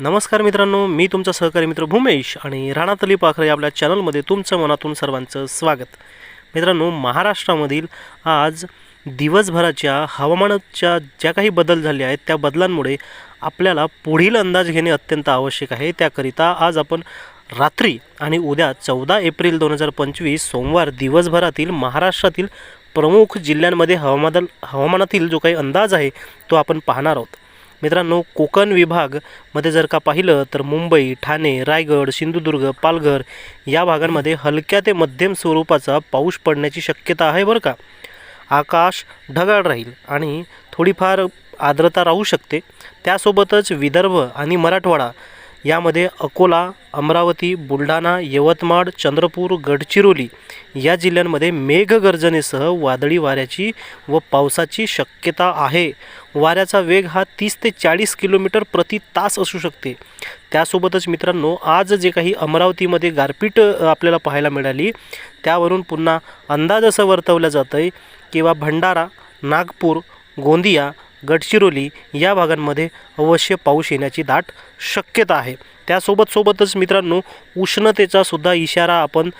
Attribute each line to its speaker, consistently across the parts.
Speaker 1: नमस्कार मित्रांनो मी तुमचा सहकारी मित्र भूमेश आणि राणातली पाखरे आपल्या चॅनलमध्ये तुमचं मनातून सर्वांचं स्वागत. मित्रांनो महाराष्ट्रामधील आज दिवसभराच्या हवामानाच्या ज्या काही बदल झाले आहेत त्या बदलांमुळे आपल्याला पुढील अंदाज घेणे अत्यंत आवश्यक आहे. त्याकरिता आज आपण रात्री आणि उद्या चौदा एप्रिल दोन हजार पंचवीस सोमवार दिवसभरातील महाराष्ट्रातील प्रमुख जिल्ह्यांमध्ये हवामान हवामानातील जो काही अंदाज आहे तो आपण पाहणार आहोत. मित्रांनो कोकण विभागमध्ये जर का पाहिलं तर मुंबई ठाणे रायगड सिंधुदुर्ग पालघर या भागांमध्ये हलक्या ते मध्यम स्वरूपाचा पाऊस पडण्याची शक्यता आहे बरं का? आकाश ढगाळ राहील आणि थोडीफार आर्द्रता राहू शकते. त्यासोबतच विदर्भ आणि मराठवाडा यामध्ये अकोला अमरावती बुलढाणा यवतमाळ चंद्रपूर गडचिरोली या जिल्ह्यांमध्ये मेघगर्जनेसह वादळी वाऱ्याची व पावसाची शक्यता आहे. वाऱ्याचा वेग हा तीस ते चाळीस किलोमीटर प्रति तास असू शकते. त्यासोबतच मित्रांनो आज जे काही अमरावतीमध्ये गारपीट आपल्याला पाहायला मिळाली त्यावरून पुन्हा अंदाज असं वर्तवलं जातं आहे किंवा भंडारा नागपूर गोंदिया गडचिरोली या भागांमध्ये अवश्य पाऊस येण्याची दाट शक्यता आहे. त्यासोबत सोबतच मित्रांनो उष्णतेचासुद्धा इशारा आपण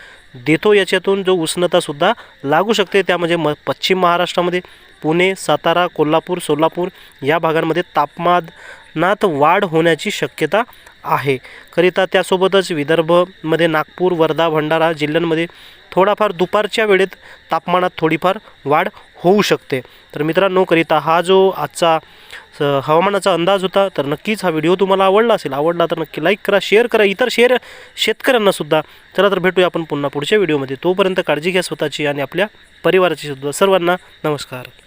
Speaker 1: देतो. याच्यातून जो उष्णतासुद्धा लागू शकते त्यामध्ये म पश्चिम महाराष्ट्रामध्ये पुणे सातारा कोल्हापूर सोलापूर या भागांमध्ये तापमानात वाढ होण्याची शक्यता आहे. करिता त्यासोबतच विदर्भमध्ये नागपूर वर्धा भंडारा जिल्ह्यांमध्ये थोडाफार दुपारच्या वेळेत तापमानात थोडीफार वाढ होऊ शकते. तर मित्रांनो करिता हा जो आजचा हवामानाचा अंदाज होता तर नक्कीच हा व्हिडिओ तुम्हाला आवडला असेल. आवडला तर नक्की लाईक करा शेअर करा इतर शेअर शेतकऱ्यांनासुद्धा चला तर भेटूया आपण पुन्हा पुढच्या व्हिडिओमध्ये. तोपर्यंत काळजी घ्या स्वतःची आणि आपल्या परिवाराची सुद्धा. सर्वांना नमस्कार.